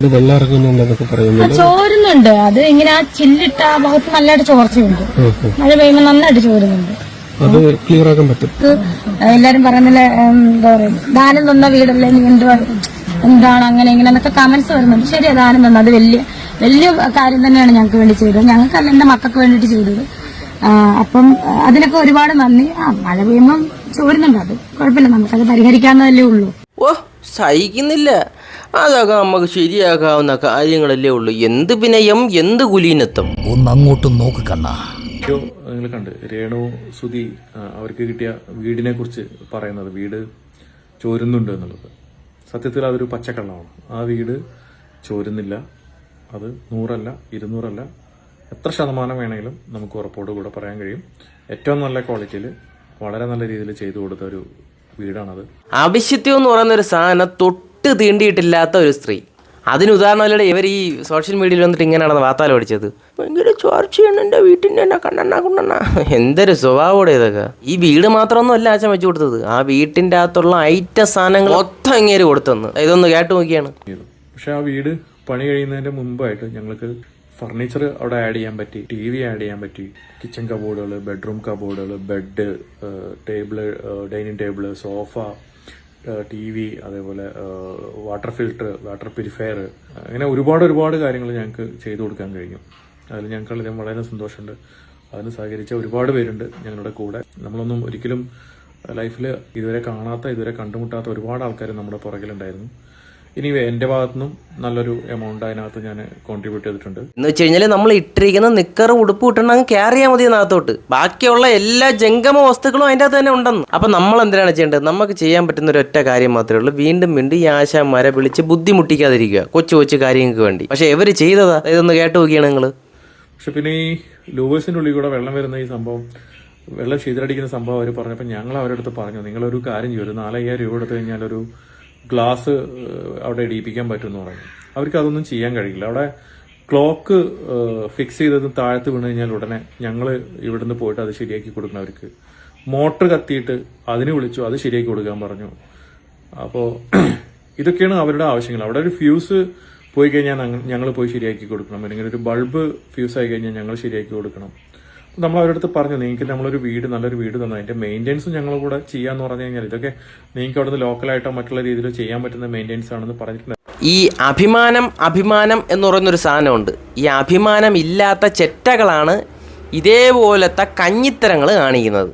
ഇത് വെള്ളം ഇറങ്ങുന്നുണ്ടെന്നൊക്കെ പറയുന്നുണ്ട് ചോരുന്നുണ്ട്. അത് ഇങ്ങനെ ആ ചില്ലിട്ട ആ ഭാഗത്ത് നല്ലതായിട്ട് ചോർച്ചയുണ്ട്. മഴ പെയ്യുമ്പോൾ നന്നായിട്ട് ചോരുന്നുണ്ട്. അത് ക്ലിയർ ആക്കാൻ പറ്റും. എല്ലാരും പറയുന്നില്ല എന്താ പറയുക ദാനം തന്ന വീടല്ലേ നീ എന്തുവാ എന്താണ് അങ്ങനെ ഇങ്ങനെ എന്നൊക്കെ കമന്റ്സ് വരുന്നുണ്ട്. ശരിയാ ദാനം തന്ന. അത് വലിയ വലിയ കാര്യം തന്നെയാണ് ഞങ്ങൾക്ക് വേണ്ടി ചെയ്തത്. ഞങ്ങൾക്കല്ല എന്റെ മക്കൾക്ക് വേണ്ടിയിട്ട് ചെയ്തത്. അപ്പം അതിനൊക്കെ ഒരുപാട് നന്ദി. ആ മഴ പെയ്യുമ്പം ചോരുന്നുണ്ട് അത്. കുഴപ്പമില്ല നമുക്കത് പരിഹരിക്കാവുന്നതല്ലേ ഉള്ളൂ. ഓ സഹിക്കുന്നില്ല. അതൊക്കെ നമുക്ക് ശരിയാക്കാവുന്ന കാര്യങ്ങളല്ലേ ഉള്ളൂ. എന്ത് വിനയം എന്ത് കുലീനത്വം? ഒന്ന് അങ്ങോട്ടും നോക്ക് കണ്ണാ. വീഡിയോ നിങ്ങൾ കണ്ട് രേണു സുധി അവർക്ക് കിട്ടിയ വീടിനെ കുറിച്ച് പറയുന്നത്. വീട് ചോരുന്നുണ്ട് എന്നുള്ളത്. സത്യത്തിൽ അതൊരു പച്ചക്കള്ളമാണ്. ആ വീട് ചോരുന്നില്ല. അത് നൂറല്ല ഇരുന്നൂറല്ല എത്ര ശതമാനം വേണമെങ്കിലും നമുക്ക് ഉറപ്പോട് കൂടെ പറയാൻ കഴിയും. ഏറ്റവും നല്ല ക്വാളിറ്റിയിൽ വളരെ നല്ല രീതിയിൽ ചെയ്തു കൊടുത്ത ഒരു വീടാണത്. ആവശ്യത്തെന്ന് എന്ന് പറയുന്ന ഒരു സാധനം തൊട്ട് തീണ്ടിയിട്ടില്ലാത്ത ഒരു സ്ത്രീ. അതിന് ഉദാഹരണമല്ലേ ഇവർ ഈ സോഷ്യൽ മീഡിയയിൽ വന്നിട്ട് ഇങ്ങനെ നടന്ന വാർത്താല അടിച്ചത് ഭയങ്കര ചോർച്ചയാണ് എന്റെ വീട്ടിന്റെ എന്നാ കണ്ണണ്ണ കുണ്ണണ്ണ. എന്തൊരു സ്വഭാവമോടെ ഇതൊക്കെ. ഈ വീട് മാത്രമൊന്നും അല്ല അച്ഛൻ വെച്ചു കൊടുത്തത്. ആ വീട്ടിന്റെ അകത്തുള്ള ഐറ്റ സാധനങ്ങൾ മൊത്തം ഇങ്ങനെ കൊടുത്തെന്ന്. ഇതൊന്ന് കേട്ട് നോക്കിയാണ്. പക്ഷെ ആ വീട് പണി കഴിയുന്നതിന്റെ മുമ്പായിട്ട് ഞങ്ങൾക്ക് ഫർണിച്ചർ അവിടെ ആഡ് ചെയ്യാൻ പറ്റി ടി വി ആഡ് ചെയ്യാൻ പറ്റി. കിച്ചൺ കബോർഡുകൾ bedroom കബോർഡുകൾ bed table dining table sofa T V അതേപോലെ വാട്ടർ ഫിൽട്ടർ വാട്ടർ പ്യൂരിഫയർ അങ്ങനെ ഒരുപാട് ഒരുപാട് കാര്യങ്ങൾ ഞങ്ങൾക്ക് ചെയ്തു കൊടുക്കാൻ കഴിഞ്ഞു. അതിൽ ഞങ്ങൾക്ക് വളരെ വളരെ സന്തോഷമുണ്ട്. അതിന് സഹകരിച്ച ഒരുപാട് പേരുണ്ട് ഞങ്ങളുടെ കൂടെ. നമ്മളൊന്നും ഒരിക്കലും ലൈഫിൽ ഇതുവരെ കാണാത്ത ഇതുവരെ കണ്ടുമുട്ടാത്ത ഒരുപാട് ആൾക്കാർ നമ്മുടെ പുറകിലുണ്ടായിരുന്നു. ഇനി എന്റെ ഭാഗത്തുനിന്നും നല്ലൊരു എമൗണ്ട് അതിനകത്ത് ഞാൻ കോൺട്രിബ്യൂട്ട് ചെയ്തിട്ടുണ്ട്. എന്ന് വെച്ച് കഴിഞ്ഞാൽ നമ്മൾ ഇട്ടിരിക്കുന്ന നിക്കർ ഉടുപ്പ് ഇട്ടുണ്ടെങ്കിൽ അങ്ങ് ക്യാരി ചെയ്യാൻ മതി അതിനകത്തോട്ട് ബാക്കിയുള്ള എല്ലാ ജംഗമ വസ്തുക്കളും അതിന്റെ അകത്ത് തന്നെ ഉണ്ടെന്ന്. അപ്പം നമ്മൾ എന്തിനാണ് ചെയ്യേണ്ടത്? നമുക്ക് ചെയ്യാൻ പറ്റുന്ന ഒരു ഒറ്റ കാര്യം മാത്രമേ ഉള്ളൂ. വീണ്ടും വീണ്ടും ഈ ആശാന്മാരെ വിളിച്ച് ബുദ്ധിമുട്ടിക്കാതിരിക്കുക. കൊച്ചു കൊച്ചു കാര്യങ്ങൾക്ക് വേണ്ടി. പക്ഷെ ഇവർ ചെയ്തതാ? ഇതൊന്ന് കേട്ടു നോക്കിയാണ് നിങ്ങൾ പക്ഷെ പിന്നെ ഈ ലൂവേഴ്സിന്റെ ഉള്ളിൽ കൂടെ വെള്ളം വരുന്ന ഈ സംഭവം വെള്ളം ചെയ്തിലടിക്കുന്ന സംഭവം അവർ പറഞ്ഞപ്പോൾ ഞങ്ങൾ അവരുടെ അടുത്ത് പറഞ്ഞു നിങ്ങളൊരു കാര്യം ചെയ്യും. ഒരു നാലയ്യായിരം രൂപ എടുത്തു കഴിഞ്ഞാൽ ഒരു ഗ്ലാസ് അവിടെ ഇടിയിപ്പിക്കാൻ പറ്റുമെന്ന് പറഞ്ഞു. അവർക്ക് അതൊന്നും ചെയ്യാൻ കഴിയില്ല. അവിടെ ക്ലോക്ക് ഫിക്സ് ചെയ്തത് താഴത്ത് വീണ് കഴിഞ്ഞാൽ ഉടനെ ഞങ്ങൾ ഇവിടുന്ന് പോയിട്ട് അത് ശരിയാക്കി കൊടുക്കണം അവർക്ക്. മോട്ടർ കത്തിയിട്ട് അതിന് വിളിച്ചു അത് ശരിയാക്കി കൊടുക്കാൻ പറഞ്ഞു. അപ്പോൾ ഇതൊക്കെയാണ് അവരുടെ ആവശ്യങ്ങൾ. അവിടെ ഒരു ഫ്യൂസ് പോയി കഴിഞ്ഞാൽ ഞങ്ങൾ പോയി ശരിയാക്കി കൊടുക്കണം. അല്ലെങ്കിൽ ഒരു ബൾബ് ഫ്യൂസ് ആയി കഴിഞ്ഞാൽ ഞങ്ങൾ ശരിയാക്കി കൊടുക്കണം. നമ്മൾ അവരുടെ അടുത്ത് പറഞ്ഞു നിങ്ങൾക്ക് നമ്മളൊരു വീട് നല്ലൊരു വീട് തന്നു? അതിന്റെ മെയിന്റെനൻസ് ഞങ്ങൾ കൂടെ ചെയ്യാന്ന് പറഞ്ഞു കഴിഞ്ഞാൽ ഇതൊക്കെ നിങ്ങൾക്ക് അവിടുന്ന് ലോക്കലായിട്ടോ മറ്റുള്ള രീതിയിലോ ചെയ്യാൻ പറ്റുന്ന മെയിന്റെനൻസ് ആണെന്ന് പറഞ്ഞിട്ടുണ്ട്. ഈ അഭിമാനം അഭിമാനം എന്ന് പറയുന്നൊരു സാധനമുണ്ട്. ഈ അഭിമാനം ഇല്ലാത്ത ചെറ്റകളാണ് ഇതേപോലത്തെ കഞ്ഞിത്തരങ്ങൾ കാണിക്കുന്നത്.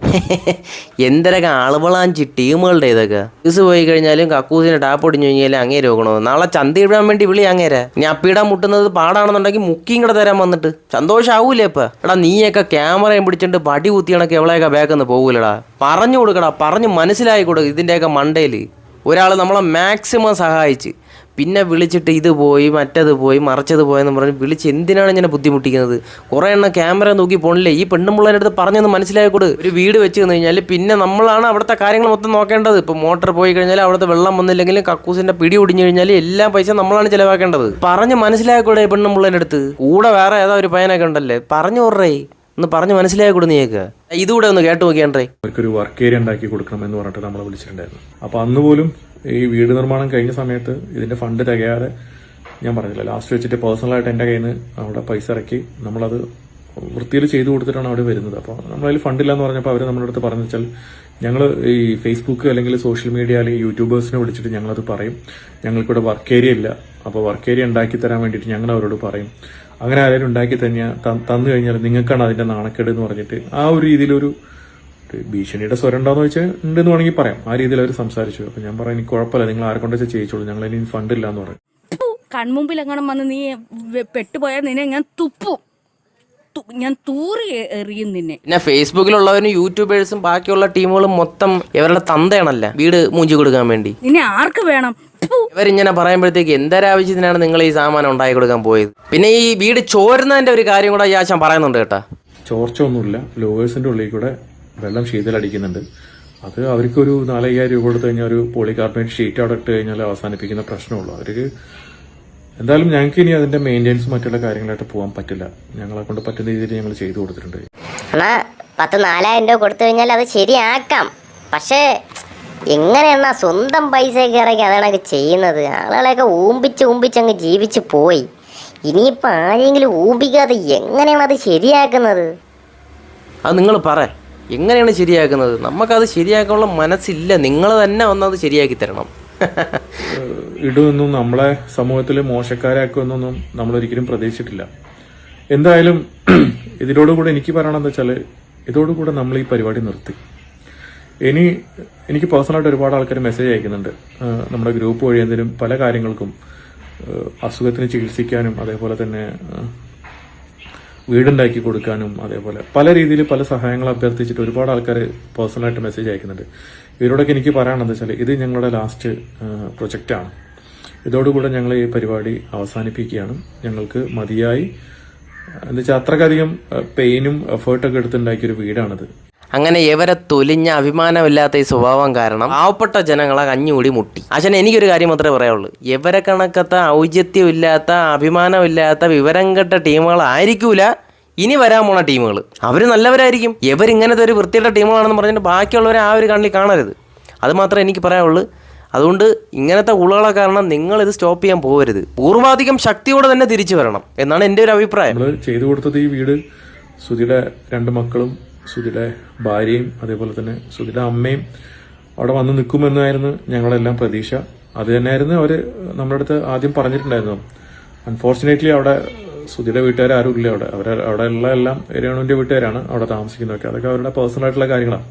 എന്തരൊക്കെ ആളുകളാഞ്ചി ടീമുകളുടെ ഇതൊക്കെ. ദിവസം പോയി കഴിഞ്ഞാലും കക്കൂസിന് ടാപ്പ് ഒടിഞ്ഞു കഴിഞ്ഞാലും അങ്ങേ രോഗണോ? നാളെ ചന്ത ഇടാൻ വേണ്ടി വിളി അങ്ങേരെ. ഞാൻ അപ്പിടാൻ മുട്ടുന്നത് പാടാണെന്നുണ്ടെങ്കിൽ മുക്കിയും കൂടെ തരാൻ വന്നിട്ട്. സന്തോഷാവൂലേ ഇപ്പൊ? എടാ നീയൊക്കെ ക്യാമറയും പിടിച്ചിട്ട് പടി കുത്തിയണൊക്കെ എവളെയൊക്കെ ബാക്കെന്ന് പോകൂലടാ. പറഞ്ഞു കൊടുക്കടാ പറഞ്ഞു മനസ്സിലായി കൊടുക്കും ഇതിന്റെയൊക്കെ മണ്ടയിൽ ഒരാൾ നമ്മളെ മാക്സിമം സഹായിച്ച്. പിന്നെ വിളിച്ചിട്ട് ഇത് പോയി മറ്റത് പോയി മറിച്ചത് പോയെന്ന് പറഞ്ഞ് വിളിച്ച് എന്തിനാണ് ഇങ്ങനെ ബുദ്ധിമുട്ടിക്കുന്നത്? കുറേ എണ്ണം ക്യാമറ നോക്കി പോണില്ലേ? ഈ പെണ്ണുമ്പിള്ളേരുടെ അടുത്ത് പറഞ്ഞൊന്ന് മനസ്സിലാക്കി കൊടു. ഒരു വീട് വെച്ച് തന്നു കഴിഞ്ഞാൽ പിന്നെ നമ്മളാണ് അവിടുത്തെ കാര്യങ്ങൾ മൊത്തം നോക്കേണ്ടത്. ഇപ്പോൾ മോട്ടർ പോയി കഴിഞ്ഞാൽ അവിടുത്തെ വെള്ളം വന്നില്ലെങ്കിലും കക്കൂസിന്റെ പിടി ഒടിഞ്ഞു കഴിഞ്ഞാൽ എല്ലാ പൈസ നമ്മളാണ് ചിലവാക്കേണ്ടത്. പറഞ്ഞ് മനസ്സിലാക്കി കൊടു ഈ പെണ്ണുമ്പിള്ളേരുടെ അടുത്ത്? കൂടെ വേറെ ഏതോ ഒരു പയ്യനൊക്കെ ഉണ്ടല്ലേ? പറഞ്ഞു വിടറേ. ഒന്ന് പറഞ്ഞ് മനസ്സിലാക്കി കൊടു നീയൊക്കെ ഇതുകൂടെ ഒന്ന് കേട്ടു നോക്കിയാണ്ടേ അവർക്കൊരു വർക്ക് ഏരിയ ഉണ്ടാക്കി കൊടുക്കണം എന്ന് പറഞ്ഞിട്ട് നമ്മളെ വിളിച്ചിട്ടുണ്ടായിരുന്നു. അപ്പോൾ അന്ന് പോലും ഈ വീട് നിർമ്മാണം കഴിഞ്ഞ സമയത്ത് ഇതിന്റെ ഫണ്ട് തികയാതെ ഞാൻ പറഞ്ഞില്ല. ലാസ്റ്റ് വെച്ചിട്ട് പേഴ്സണലായിട്ട് എന്റെ കയ്യിൽ നിന്ന് അവിടെ പൈസ ഇറക്കി നമ്മളത് വൃത്തിയിൽ ചെയ്തു കൊടുത്തിട്ടാണ് അവിടെ വരുന്നത്. അപ്പോൾ നമ്മളതിൽ ഫണ്ടില്ല എന്ന് പറഞ്ഞപ്പോൾ അവർ നമ്മുടെ അടുത്ത് പറഞ്ഞു വെച്ചാൽ ഞങ്ങൾ ഈ ഫേസ്ബുക്ക് അല്ലെങ്കിൽ സോഷ്യൽ മീഡിയ അല്ലെങ്കിൽ യൂട്യൂബേഴ്സിനെ വിളിച്ചിട്ട് ഞങ്ങളത് പറയും. ഞങ്ങൾക്കിവിടെ വർക്ക് ഏരിയ ഇല്ല. അപ്പോൾ വർക്ക് ഏരിയ ഉണ്ടാക്കി തരാൻ വേണ്ടിയിട്ട് ഞങ്ങൾ അവരോട് പറയും. അങ്ങനെ ആരെങ്കിലും ഉണ്ടാക്കി തന്നെ തന്നു കഴിഞ്ഞാൽ നിങ്ങൾക്കാണ് അതിന്റെ നാണക്കേട് എന്ന് പറഞ്ഞിട്ട് ആ ഒരു രീതിയിലൊരു ഭീഷണിയുടെ സ്വരം ഉണ്ടോന്ന് വെച്ചാൽ ഉണ്ടെന്ന് വേണമെങ്കിൽ പറയാം. ആ രീതിയിൽ അവർ സംസാരിച്ചു. അപ്പൊ ഞാൻ പറയാം എനിക്ക് കുഴപ്പമില്ല. നിങ്ങൾ ആരെ കൊണ്ട് വെച്ചാൽ ചെയ്യിച്ചോളൂ. ഞങ്ങൾ ഇനി ഫണ്ട് ഇല്ല എന്ന് പറയും കൺമുമ്പിൽ എങ്ങനെ വന്ന് നീ പെട്ടുപോയാൽ നിന്നെ ഞാൻ തുപ്പും. ഞാൻ തൂറി എറിയും നിന്നെ. പിന്നെ ഫേസ്ബുക്കിലുള്ളവരും യൂട്യൂബേഴ്സും ബാക്കിയുള്ള ടീമുകളും മൊത്തം ഇവരുടെ തന്തയാണല്ല? വീട് മൂഞ്ചി കൊടുക്കാൻ വേണ്ടി. നിന്നെ ആർക്ക് വേണം? ഇവരിങ്ങനെ പറയുമ്പോഴത്തേക്ക് എന്തൊരാവശ്യത്തിനാണ് നിങ്ങൾ ഈ സാമാനം ഉണ്ടാക്കി കൊടുക്കാൻ പോയത്? പിന്നെ ഈ വീട് ചോരുന്നതിന്റെ ഒരു കാര്യം കൂടെ ഈ ആശാൻ പറയുന്നുണ്ട് കേട്ടാ. ചോർച്ച ഒന്നുമില്ല ലോവേഴ്സിന്റെ ഉള്ളിൽ കൂടെ വെള്ളം ശീതലടിക്കുന്നുണ്ട്. അത് അവർക്കൊരു നാലയ്യായിരം രൂപ കൊടുത്തു കഴിഞ്ഞാൽ ഒരു പോളികാർബണേറ്റ് ഷീറ്റ് അവിടെ ഇട്ട് കഴിഞ്ഞാൽ അവസാനിപ്പിക്കുന്ന പ്രശ്നമുള്ളൂ. അവർക്ക് എന്തായാലും ഞങ്ങൾക്ക് ഇനി അതിന്റെ മെയിന്റെനൻസ് മറ്റുള്ള കാര്യങ്ങളായിട്ട് പോകാൻ പറ്റില്ല. ഞങ്ങളെ കൊണ്ട് പറ്റുന്ന രീതിയിൽ ഞങ്ങൾ ചെയ്തു കൊടുത്തിട്ടുണ്ട്. എന്നാ പത്ത് നാലായിരം രൂപ കൊടുത്തു കഴിഞ്ഞാൽ അത് ശരിയാക്കാം. പക്ഷേ എങ്ങനെയാണ് സ്വന്തം പൈസയൊക്കെ ഇറക്കി അതാണ് ചെയ്യുന്നത്. ആളുകളെയൊക്കെ ഊമ്പിച്ച് ഊമ്പിച്ച് അങ്ങ് ജീവിച്ച് പോയി. ഇനിയിപ്പോൾ ആരെങ്കിലും ഊമ്പിക്കാതെ എങ്ങനെയാണ് അത് ശരിയാക്കുന്നത്? അത് നിങ്ങൾ പറ. എങ്ങനെയാണ് ശരിയാക്കുന്നത്? നമുക്കത് ശരിയാക്കാനുള്ള മനസ്സില്ല. നിങ്ങൾ തന്നെ വന്നത് ശരിയാക്കി തരണം. ഇടുമെന്നും നമ്മളെ സമൂഹത്തിൽ മോശക്കാരാക്കുമെന്നൊന്നും നമ്മൾ ഒരിക്കലും പ്രതീക്ഷിച്ചിട്ടില്ല. എന്തായാലും ഇതിനോടുകൂടെ എനിക്ക് പറയണമെന്ന് വെച്ചാൽ ഇതോടുകൂടെ നമ്മൾ ഈ പരിപാടി നിർത്തി. ഇനി എനിക്ക് പേഴ്സണലായിട്ട് ഒരുപാട് ആൾക്കാർ മെസ്സേജ് അയക്കുന്നുണ്ട്. നമ്മുടെ ഗ്രൂപ്പ് വഴി എന്തെങ്കിലും പല കാര്യങ്ങൾക്കും അസുഖത്തിന് ചികിത്സിക്കാനും അതേപോലെ തന്നെ വീടുണ്ടാക്കി കൊടുക്കാനും അതേപോലെ പല രീതിയിൽ പല സഹായങ്ങൾ അഭ്യർത്ഥിച്ചിട്ട് ഒരുപാട് ആൾക്കാർ പേഴ്സണലായിട്ട് മെസ്സേജ് അയക്കുന്നുണ്ട്. ഇവരോടൊക്കെ എനിക്ക് പറയാനുള്ളത് വെച്ചാൽ ഇത് ഞങ്ങളുടെ ലാസ്റ്റ് പ്രൊജക്റ്റാണ് ഇതോടുകൂടെ ഞങ്ങൾ ഈ പരിപാടി അവസാനിപ്പിക്കുകയാണ്. ഞങ്ങൾക്ക് മതിയായി. എന്ന് വെച്ചാൽ അത്രക്കധികം പെയിനും എഫേർട്ടൊക്കെ എടുത്തുണ്ടാക്കിയൊരു വീടാണിത്. അങ്ങനെ ഇവരെ തൊലിഞ്ഞ അഭിമാനമില്ലാത്ത ഈ സ്വഭാവം കാരണം പാവപ്പെട്ട ജനങ്ങളെ കഞ്ഞുകൂടി മുട്ടി. അച്ഛൻ എനിക്കൊരു കാര്യം മാത്രമേ പറയാനുള്ളൂ. ഇവരെ കണക്കത്ത ഔചിത്യമില്ലാത്ത അഭിമാനമില്ലാത്ത വിവരം കെട്ട ടീമുകളായിരിക്കൂല. ഇനി വരാൻ പോണ ടീമുകൾ അവർ നല്ലവരായിരിക്കും. ഇവരിങ്ങനത്തെ ഒരു വൃത്തിയുടെ ടീമുകളാണെന്ന് പറഞ്ഞിട്ട് ബാക്കിയുള്ളവരെ ആ ഒരു കണ്ണിൽ കാണരുത്. അത് മാത്രമേ എനിക്ക് പറയാനുള്ളൂ. അതുകൊണ്ട് ഇങ്ങനത്തെ ഉളകളെ കാരണം നിങ്ങൾ ഇത് സ്റ്റോപ്പ് ചെയ്യാൻ പോകരുത് പൂർവാധികം ശക്തിയോടെ തന്നെ തിരിച്ചു വരണം എന്നാണ് എന്റെ ഒരു അഭിപ്രായം. ചെയ്തു കൊടുത്തത് ഈ വീട് സുധിയുടെ രണ്ട് മക്കളും സുധിയുടെ ഭാര്യയും അതേപോലെ തന്നെ സുധിയുടെ അമ്മയും അവിടെ വന്ന് നിൽക്കുമെന്നായിരുന്നു ഞങ്ങളെല്ലാം പ്രതീക്ഷ. അത് തന്നെയായിരുന്നു അവർ നമ്മുടെ അടുത്ത് ആദ്യം പറഞ്ഞിട്ടുണ്ടായിരുന്നു. അൺഫോർച്ചുനേറ്റ്ലി അവിടെ സുധിയുടെ വീട്ടുകാർ ആരും ഇല്ല അവിടെ. അവർ ഉള്ള എല്ലാം രേണുവിന്റെ വീട്ടുകാരാണ് അവിടെ താമസിക്കുന്നതൊക്കെ. അതൊക്കെ അവരുടെ പേഴ്സണൽ ആയിട്ടുള്ള കാര്യങ്ങളാണ്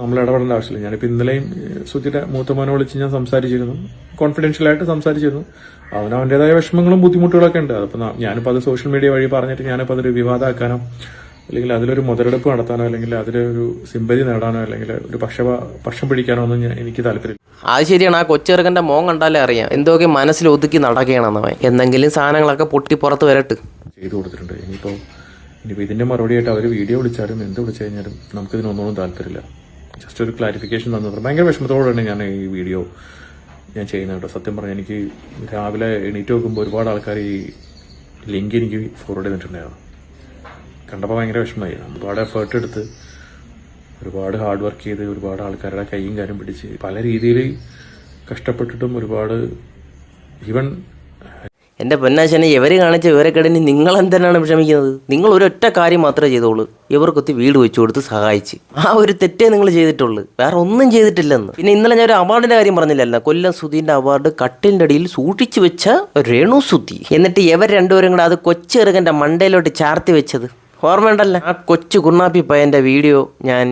നമ്മൾ ഇടപെടേണ്ട ആവശ്യമില്ല. ഞാനിപ്പോൾ ഇന്നലെയും സുധിയുടെ മൂത്തമോനെ വിളിച്ച് ഞാൻ സംസാരിച്ചിരുന്നു. കോൺഫിഡൻഷ്യൽ ആയിട്ട് സംസാരിച്ചിരുന്നു. അവന് വിഷമങ്ങളും ബുദ്ധിമുട്ടുകളൊക്കെ ഉണ്ട്. അതിപ്പോൾ ഞാനിപ്പോൾ അത് സോഷ്യൽ മീഡിയ വഴി പറഞ്ഞിട്ട് ഞാനിപ്പോൾ അതൊരു വിവാദമാക്കാനോ അല്ലെങ്കിൽ അതിലൊരു മുതലെടുപ്പ് നടത്താനോ അല്ലെങ്കിൽ അതിലൊരു സിമ്പതി നേടാനോ അല്ലെങ്കിൽ ഒരു പക്ഷ പക്ഷം പിടിക്കാനോ ഒന്നും ഞാൻ- എനിക്ക് താല്പര്യം അത് ശരിയാണ്. ആ കൊച്ചിറക്കന്റെ മോൻ കണ്ടാലേ അറിയാം. എന്തൊക്കെ മനസ്സിൽ ഒതുക്കി നടക്കുകയാണെന്നവൻ. എന്തെങ്കിലും സാധനങ്ങളൊക്കെ പൊട്ടി പുറത്ത് വരട്ട്. ചെയ്തു കൊടുത്തിട്ടുണ്ട്. ഇനിയിപ്പോൾ ഇനിയിപ്പോൾ ഇതിന്റെ മറുപടി ആയിട്ട് അവർ വീഡിയോ വിളിച്ചാലും എന്ത് വിളിച്ചു കഴിഞ്ഞാലും നമുക്കിതിനൊന്നും താല്പര്യമില്ല. ജസ്റ്റ് ഒരു ക്ലാരിഫിക്കേഷൻ തന്നത് ഭയങ്കര വിഷമത്തോടെയാണ് ഞാൻ ഈ വീഡിയോ ഞാൻ ചെയ്യുന്നത് കേട്ടോ. സത്യം പറഞ്ഞാൽ എനിക്ക് രാവിലെ എണീറ്റ് നോക്കുമ്പോൾ ഒരുപാട് ആൾക്കാർ ഈ ലിങ്ക് എനിക്ക് ഫോർവേഡ് ചെയ്തിട്ടുണ്ടായിരുന്നു. കണ്ടപ്പോൾ ഭയങ്കര വിഷമമായി. ഒരുപാട് എഫേർട്ട് എടുത്ത് ഒരുപാട് ഹാർഡ് വർക്ക് ചെയ്ത് ഒരുപാട് ആൾക്കാരുടെ കൈയും കാര്യം പിടിച്ച് പല രീതിയിൽ കഷ്ടപ്പെട്ടിട്ടും ഒരുപാട് ഈവൻ എന്റെ പൊന്നാശനെ ഇവർ കാണിച്ച വിവരക്കേടിന് നിങ്ങൾ എന്തിനാണ് വിഷമിക്കുന്നത്? നിങ്ങൾ ഒരൊറ്റ കാര്യം മാത്രമേ ചെയ്തോളൂ ഇവർക്കൊത്തി വീട് വെച്ചു കൊടുത്ത് സഹായിച്ച്. ആ ഒരു തെറ്റേ നിങ്ങൾ ചെയ്തിട്ടുള്ളൂ. വേറെ ഒന്നും ചെയ്തിട്ടില്ലെന്ന്. പിന്നെ ഇന്നലെ ഞാൻ ഒരു അവാർഡിന്റെ കാര്യം പറഞ്ഞില്ലല്ലോ. കൊല്ലം സുധീന്റെ അവാർഡ് കട്ടിലിന്റെ അടിയിൽ സൂക്ഷിച്ചു വെച്ച രേണു സുധി എന്നിട്ട് ഇവർ രണ്ടുപേരും കൂടെ അത് കൊച്ചെറുകന്റെ മണ്ടയിലോട്ട് ചാർത്തി വെച്ചത്. ഓർമ്മയുണ്ടല്ലോ? ആ കൊച്ചു കുണ്ണാപ്പി പയ്യന്റെ വീഡിയോ ഞാൻ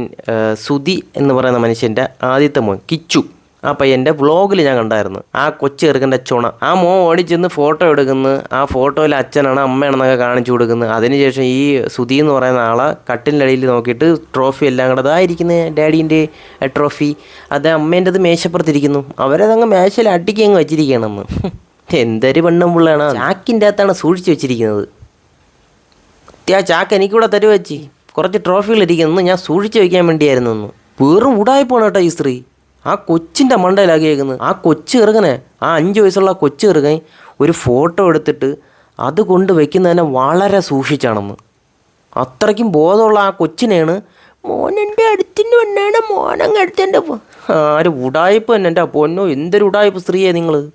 സുതി എന്ന് പറയുന്ന മനുഷ്യന്റെ ആദ്യത്തെ മോൻ കിച്ചു ആ പയ്യന്റെ വ്ളോഗിൽ ഞാൻ കണ്ടായിരുന്നു. ആ കൊച്ചു ചെറുക്കന്റെ ചുണ. ആ മോ ഓടിച്ചെന്ന് ഫോട്ടോ എടുക്കുന്നു. ആ ഫോട്ടോയിൽ അച്ഛനാണ് അമ്മയാണെന്നൊക്കെ കാണിച്ചു കൊടുക്കുന്നത് അതിനുശേഷം ഈ സുധി എന്ന് പറയുന്ന ആളെ കട്ടിലിന്റെ അടിയിൽ നോക്കിയിട്ട് ട്രോഫി എല്ലാം കൂടെ അതായിരിക്കുന്നത് ഡാഡീന്റെ ട്രോഫി. അത് അമ്മേന്റെത് മേശപ്പുറത്തിരിക്കുന്നു. അവരതങ്ങ് മേശയിൽ അടിക്കി അങ്ങ് വെച്ചിരിക്കുകയാണെന്ന് എന്തൊരു പെണ്ണും പിള്ളയാണ്. ചാക്കിന്റെ അകത്താണ് സൂക്ഷിച്ച് വെച്ചിരിക്കുന്നത്. ആ ചാക്ക് എനിക്കൂടെ തരുവച്ചി കുറച്ച് ട്രോഫികളിരിക്കുന്നു ഞാൻ സൂക്ഷിച്ചു വയ്ക്കാൻ വേണ്ടിയായിരുന്നു ഒന്ന് വെറും ഉടായ്പോണ് കേട്ടോ ഈ സ്ത്രീ. ആ കൊച്ചിന്റെ മണ്ടയിലാക്കിയേക്കുന്നത് ആ കൊച്ചു ചെറുകനെ ആ അഞ്ച് വയസ്സുള്ള കൊച്ചു ചെറുകൻ ഒരു ഫോട്ടോ എടുത്തിട്ട് അത് കൊണ്ട് വയ്ക്കുന്നതിനെ വളരെ സൂക്ഷിച്ചാണെന്ന്. അത്രയ്ക്കും ബോധമുള്ള ആ കൊച്ചിനെയാണ് മോനെന്റെ അടുത്തിന് വന്നാണ്. മോനങ്ങ് അടുത്തെന്റെ ആര് ഉടായ്പ തന്നെ എന്റെ പൊന്നോ. എന്തൊരു ഉടായ്പ സ്ത്രീയെ നിങ്ങൾ